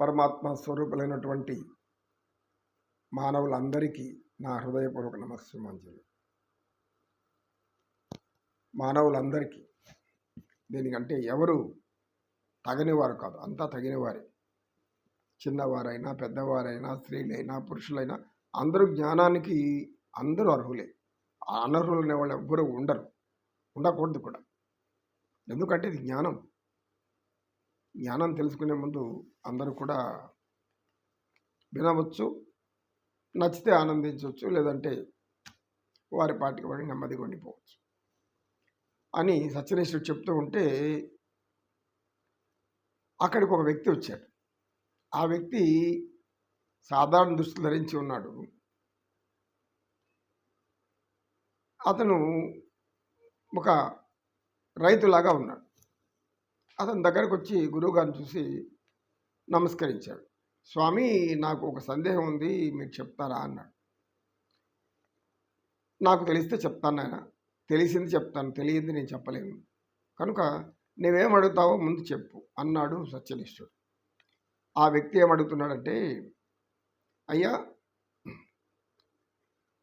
పరమాత్మ స్వరూపులైనటువంటి మానవులందరికీ నా హృదయపూర్వక నమస్సుమాంజలి. మానవులందరికీ దీనికంటే ఎవరు తగనివారు కాదు అంతా తగినవారే. చిన్నవారైనా పెద్దవారైనా స్త్రీలైనా పురుషులైనా అందరూ జ్ఞానానికి అందరూ అర్హులే. అనర్హులు అనే వాళ్ళు ఎవ్వరూ ఉండరు ఉండకూడదు కూడా. ఎందుకంటే ఇది జ్ఞానం. జ్ఞానం తెలుసుకునే ముందు అందరూ కూడా వినవచ్చు నచ్చితే ఆనందించవచ్చు లేదంటే వారి పాటికి వాడి నెమ్మదిగా ఉండిపోవచ్చు. అని సత్యనేశ్వరుడు చెప్తూ ఉంటే అక్కడికి ఒక వ్యక్తి వచ్చాడు. ఆ వ్యక్తి సాధారణ దుస్తులు ధరించి ఉన్నాడు. అతను ఒక రైతులాగా ఉన్నాడు. అతని దగ్గరకు వచ్చి గురువుగారిని చూసి నమస్కరించాడు. స్వామి నాకు ఒక సందేహం ఉంది మీరు చెప్తారా? అన్నాడు. నాకు తెలిస్తే చెప్తాను ఆయన తెలిసింది చెప్తాను. తెలియంది నేను చెప్పలేను. కనుక నువ్వేం అడుగుతావో ముందు చెప్పు అన్నాడు సత్యనిష్ఠుడు ఆ వ్యక్తి ఏమడుగుతున్నాడంటే అయ్యా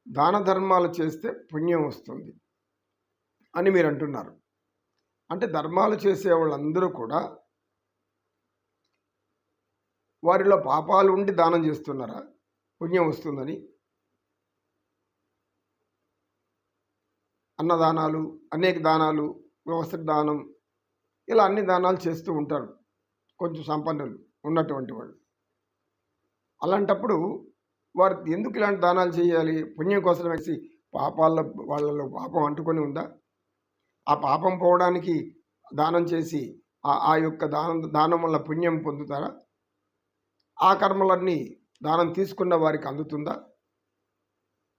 దాన ధర్మాలు చేస్తే పుణ్యం వస్తుంది అని మీరు అంటున్నారు అంటే ధర్మాలు చేసే వాళ్ళందరూ కూడా వారిలో పాపాలు ఉండి దానం చేస్తున్నారా? పుణ్యం వస్తుందని. అన్నదానాలు అనేక దానాలు వ్యవస్థ దానం ఇలా అన్ని దానాలు చేస్తూ ఉంటారు కొంచెం సంపన్నులు ఉన్నటువంటి వాళ్ళు. అలాంటప్పుడు వారు ఎందుకు ఇలాంటి దానాలు చేయాలి? పుణ్యం కోసం వేసి పాపాల వాళ్ళలో పాపం అంటుకొని ఉందా? ఆ పాపం పోవడానికి దానం చేసి ఆ ఆ యొక్క దానం దానం వల్ల పుణ్యం పొందుతారా? ఆ కర్మలన్నీ దానం తీసుకున్న వారికి అందుతుందా?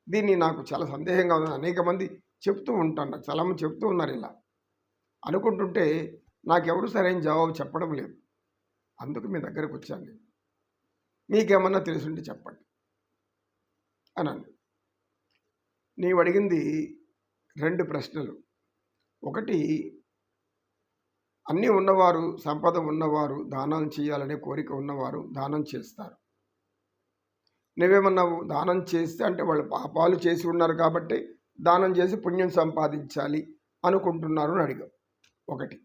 దీన్ని నాకు చాలా సందేహంగా ఉంది అనేక మంది చెప్తూ ఉంటాను చాలామంది చెప్తూ ఉన్నారు ఇలా. అనుకుంటుంటే నాకెవరు సరైన జవాబు చెప్పడం లేదు. అందుకు మీ దగ్గరకు వచ్చాను నేను. మీకేమన్నా తెలుసుంటే చెప్పండి. అనండి. నీవు అడిగింది రెండు ప్రశ్నలు. ఒకటి అన్నీ ఉన్నవారు సంపద ఉన్నవారు దానం చేయాలనే కోరిక ఉన్నవారు దానం చేస్తారు. నువ్వేమన్నావు? దానం చేస్తే అంటే వాళ్ళు పాపాలు చేసి ఉన్నారు కాబట్టి దానం చేసి పుణ్యం సంపాదించాలి అనుకుంటున్నారు అని అడిగాం. ఒకటి.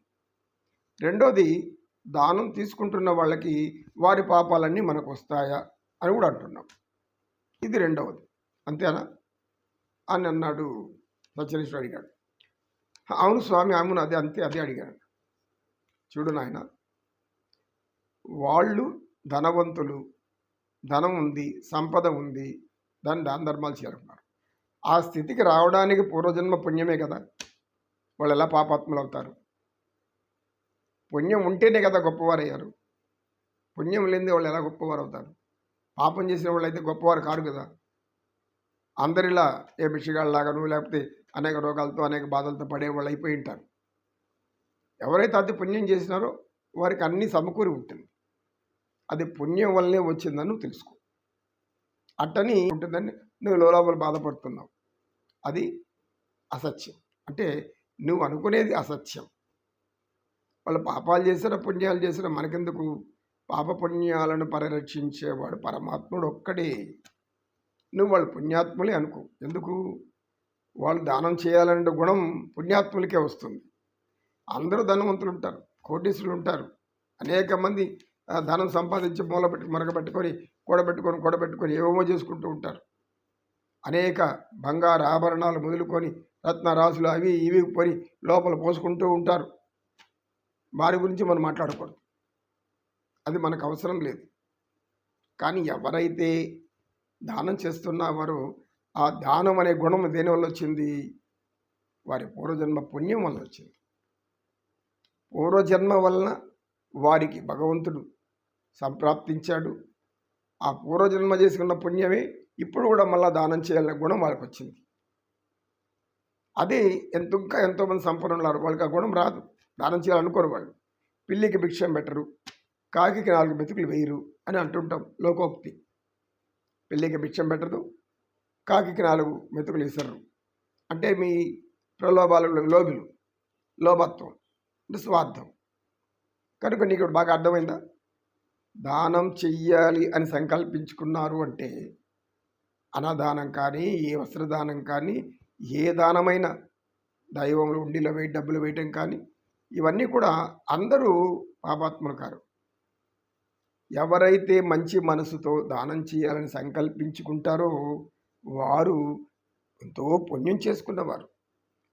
రెండోది దానం తీసుకుంటున్న వాళ్ళకి వారి పాపాలన్నీ మనకు వస్తాయా అని కూడా అంటున్నాం. ఇది రెండవది. అంతేనా? అని అన్నాడు సత్యనేశ్వరుడు అడిగాడు. అవును స్వామి అవును అదే అంతే అదే అడిగాడు. చూడు నాయన వాళ్ళు ధనవంతులు ధనం ఉంది సంపద ఉంది దాన్ని దాన ధర్మాలు చేరుకున్నారు ఆ స్థితికి రావడానికి పూర్వజన్మ పుణ్యమే కదా. వాళ్ళు ఎలా పాపాత్ములు అవుతారు? పుణ్యం ఉంటేనే కదా గొప్పవారు అయ్యారు పుణ్యం లేనిదే వాళ్ళు ఎలా గొప్పవారు అవుతారు? పాపం చేసిన వాళ్ళు అయితే గొప్పవారు కారు కదా. అందరిలా ఏ బిషగాళ్ళలాగాను లేకపోతే అనేక రోగాలతో అనేక బాధలతో పడే వాళ్ళు అయిపోయి ఉంటారు. ఎవరైతే అది పుణ్యం చేసినారో వారికి అన్నీ సమకూరి ఉంటుంది. అది పుణ్యం వల్లనే వచ్చిందని నువ్వు తెలుసుకో. అట్టని ఉంటుందని నువ్వు లోపల బాధపడుతున్నావు. అది అసత్యం. అంటే నువ్వు అనుకునేది అసత్యం. వాళ్ళు పాపాలు చేసినా పుణ్యాలు చేసినా మనకెందుకు? పాప పుణ్యాలను పరిరక్షించేవాడు పరమాత్ముడు ఒక్కడే. నువ్వు వాళ్ళు పుణ్యాత్ములే అనుకో. ఎందుకు? వాళ్ళు దానం చేయాలనే గుణం పుణ్యాత్ములకే వస్తుంది. అందరూ ధనవంతులు ఉంటారు కోటీసులు ఉంటారు. అనేక మంది ధనం సంపాదించి మూలబెట్టి మరగబెట్టుకొని కూడబెట్టుకొని కూడబెట్టుకొని ఏవేమో చేసుకుంటూ ఉంటారు. అనేక బంగారు ఆభరణాలు మొదలుకొని రత్నరాశులు అవి ఇవి కొని లోపల పోసుకుంటూ ఉంటారు. వారి గురించి మనం మాట్లాడకూడదు. అది మనకు అవసరం లేదు. కానీ ఎవరైతే దానం చేస్తున్న వారు ఆ దానం అనే గుణం దేనివల్ల వచ్చింది? వారి పూర్వజన్మ పుణ్యం వల్ల వచ్చింది. పూర్వజన్మ వలన వారికి భగవంతుడు సంప్రాప్తించాడు. ఆ పూర్వజన్మ చేసుకున్న పుణ్యమే ఇప్పుడు కూడా మళ్ళీ దానం చేయాలనే గుణం వాళ్ళకి వచ్చింది. అది ఎంత ఇంకా ఎంతోమంది సంపన్నులు వాళ్ళకి ఆ గుణం రాదు. దానం చేయాలనుకోరు వాళ్ళు. పిల్లికి భిక్షం పెట్టరు. కాకికి నాలుగు మెతుకులు వేయరు అని అంటుంటాం లోకోక్తి. పెళ్ళికి బిచ్చం పెట్టదు కాకికి నాలుగు మెతుకులు ఇసరు. అంటే మీ ప్రలోభాలు లోబులు లోభత్వం అంటే స్వార్థం కనుక నీకు బాగా అర్థమైందా? దానం చెయ్యాలి అని సంకల్పించుకున్నారు అంటే అన్నదానం కానీ ఏ వస్త్రదానం కానీ ఏ దానమైనా దైవంలో ఉండిలో వేయి డబ్బులు వేయటం కానీ ఇవన్నీ కూడా అందరూ పాపాత్ములు కారు. ఎవరైతే మంచి మనసుతో దానం చేయాలని సంకల్పించుకుంటారో వారు ఎంతో పుణ్యం చేసుకున్నవారు.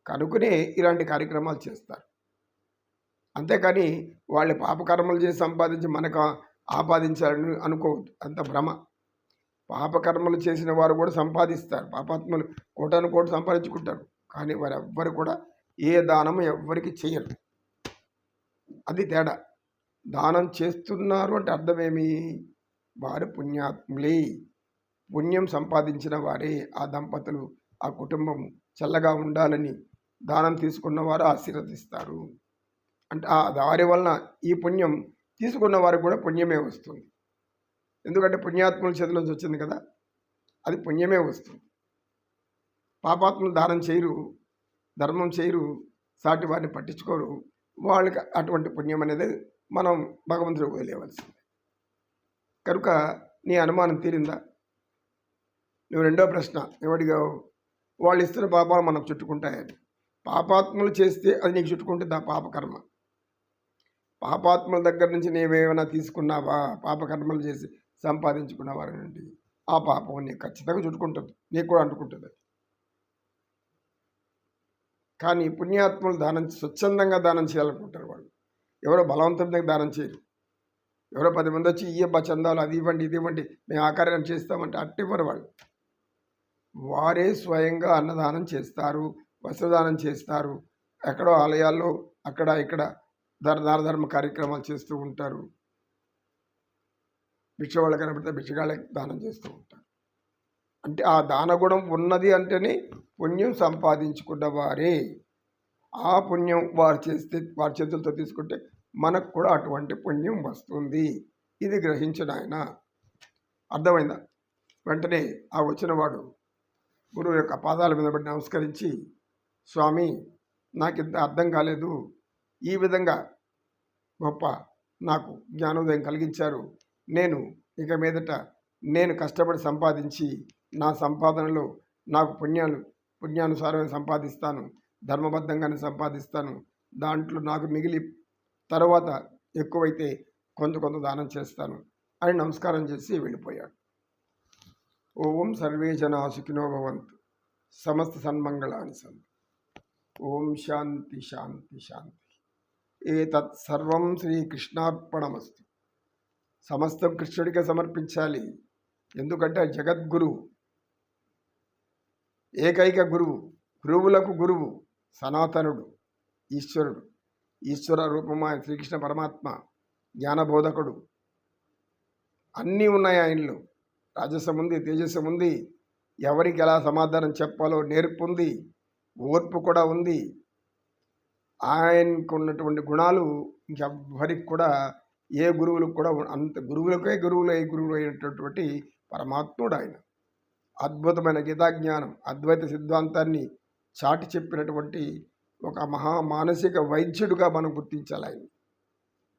కనుకనే ఇలాంటి కార్యక్రమాలు చేస్తారు. అంతేకాని వాళ్ళు పాపకర్మలు చేసి సంపాదించి మనకు ఆపాదించాలని అనుకోవద్దు. అంత భ్రమ. పాపకర్మలు చేసిన వారు కూడా సంపాదిస్తారు. పాపాత్మలు కోటాను కోటి సంపాదించుకుంటారు. కానీ వారు ఎవ్వరు కూడా ఏ దానము ఎవ్వరికి చేయరు. అది తేడా. దానం చేస్తున్నారు అంటే అర్థమేమి? వారు పుణ్యాత్ములే. పుణ్యం సంపాదించిన వారే ఆ దంపతులు. ఆ కుటుంబం చల్లగా ఉండాలని దానం తీసుకున్న వారు ఆశీర్వదిస్తారు. అంటే ఆ దారి వలన ఈ పుణ్యం తీసుకున్న వారికి కూడా పుణ్యమే వస్తుంది. ఎందుకంటే పుణ్యాత్ముల చేతిలోంచి వచ్చింది కదా అది పుణ్యమే వస్తుంది. పాపాత్ములు దానం చేయరు ధర్మం చేయరు సాటి వారిని పట్టించుకోరు. వాళ్ళకి అటువంటి పుణ్యం అనేది మనం భగవంతుడికి వదిలేయవలసింది కనుక నీ అనుమానం తీరిందా? నువ్వు రెండో ప్రశ్న ఎవడిగా వాళ్ళు ఇస్తున్న పాపాలు మనం చుట్టుకుంటాయని. పాపాత్మలు చేస్తే అది నీకు చుట్టుకుంటుంది? ఆ పాపకర్మ. పాపాత్ముల దగ్గర నుంచి నీవేమైనా తీసుకున్నావా? పాపకర్మలు చేసి సంపాదించుకున్నావా నుండి ఆ పాపం నీకు ఖచ్చితంగా చుట్టుకుంటుంది. నీకు కూడా అంటుకుంటుంది. కానీ పుణ్యాత్ములు దానం స్వచ్ఛందంగా దానం చేయాలనుకుంటారు. ఎవరో బలవంతంగా దానం చేయరు. ఎవరో పది మంది వచ్చి ఇయ్యబ్బా చందాలు అది ఇవ్వండి ఇది ఇవ్వండి మేము ఆకార్యం చేస్తామంటే అట్టివ్వరు వాళ్ళు వారే స్వయంగా అన్నదానం చేస్తారు వస్త్రదానం చేస్తారు ఎక్కడో ఆలయాల్లో అక్కడ ఇక్కడ ధర దానధర్మ కార్యక్రమాలు చేస్తూ ఉంటారు. భిక్ష వాళ్ళు కనబడితే భిక్షగాళ్ళకి దానం చేస్తూ ఉంటారు. అంటే ఆ దానగుణం ఉన్నది అంటేనే పుణ్యం సంపాదించుకున్న వారే ఆ పుణ్యం వారు చేస్తే వారి చేతులతో తీసుకుంటే మనకు కూడా అటువంటి పుణ్యం వస్తుంది. ఇది గ్రహించిన ఆయన. అర్థమైందా? వెంటనే ఆ వచ్చిన వాడు గురువు యొక్క పాదాల మీద పడి నమస్కరించి స్వామి నాకు ఇంత అర్థం కాలేదు. ఈ విధంగా గొప్ప నాకు జ్ఞానోదయం కలిగించారు. నేను ఇక మీదట నేను కష్టపడి సంపాదించి నా సంపాదనలో నాకు పుణ్యాలు పుణ్యానుసారమే సంపాదిస్తాను. ధర్మబద్ధంగానే సంపాదిస్తాను. దాంట్లో నాకు మిగిలి తర్వాత ఎక్కువైతే కొంత కొంత దానం చేస్తాను. అని నమస్కారం చేసి వెళ్ళిపోయాడు. ఓం సర్వే జనా సుఖినో భవంతు. సమస్త సన్మంగళాని సంతు. ఓం శాంతి శాంతి శాంతి. ఏ సర్వం శ్రీకృష్ణార్పణమస్తు. సమస్తం కృష్ణుడికి సమర్పించాలి. ఎందుకంటే జగద్గురువు. ఏకైక గురువు. గురువులకు గురువు. సనాతనుడు. ఈశ్వరుడు. ఈశ్వర రూపమైన శ్రీకృష్ణ పరమాత్మ జ్ఞానబోధకుడు. అన్నీ ఉన్నాయి ఆయనలో రాజసం ఉంది తేజస్సు ఉంది. ఎవరికి ఎలా సమాధానం చెప్పాలో నేర్పు ఉంది. ఓర్పు కూడా ఉంది. ఆయనకు ఉన్నటువంటి గుణాలు ఇంకెవ్వరికి కూడా ఏ గురువులకు కూడా అంత గురువులకే గురువులు ఏ గురువులు అయినటువంటి పరమాత్ముడు ఆయన అద్భుతమైన గీతాజ్ఞానం అద్వైత సిద్ధాంతాన్ని చాటి చెప్పినటువంటి ఒక మహా మానసిక వైద్యుడిగా మనం గుర్తించాలి ఆయన.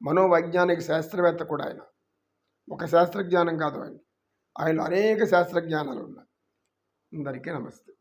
మనోవైజ్ఞానిక శాస్త్రవేత్త కూడా ఆయన. ఒక శాస్త్రజ్ఞానం కాదు ఆయన. ఆయన అనేక శాస్త్రజ్ఞానాలు ఉన్నాయి. అందరికీ నమస్తే.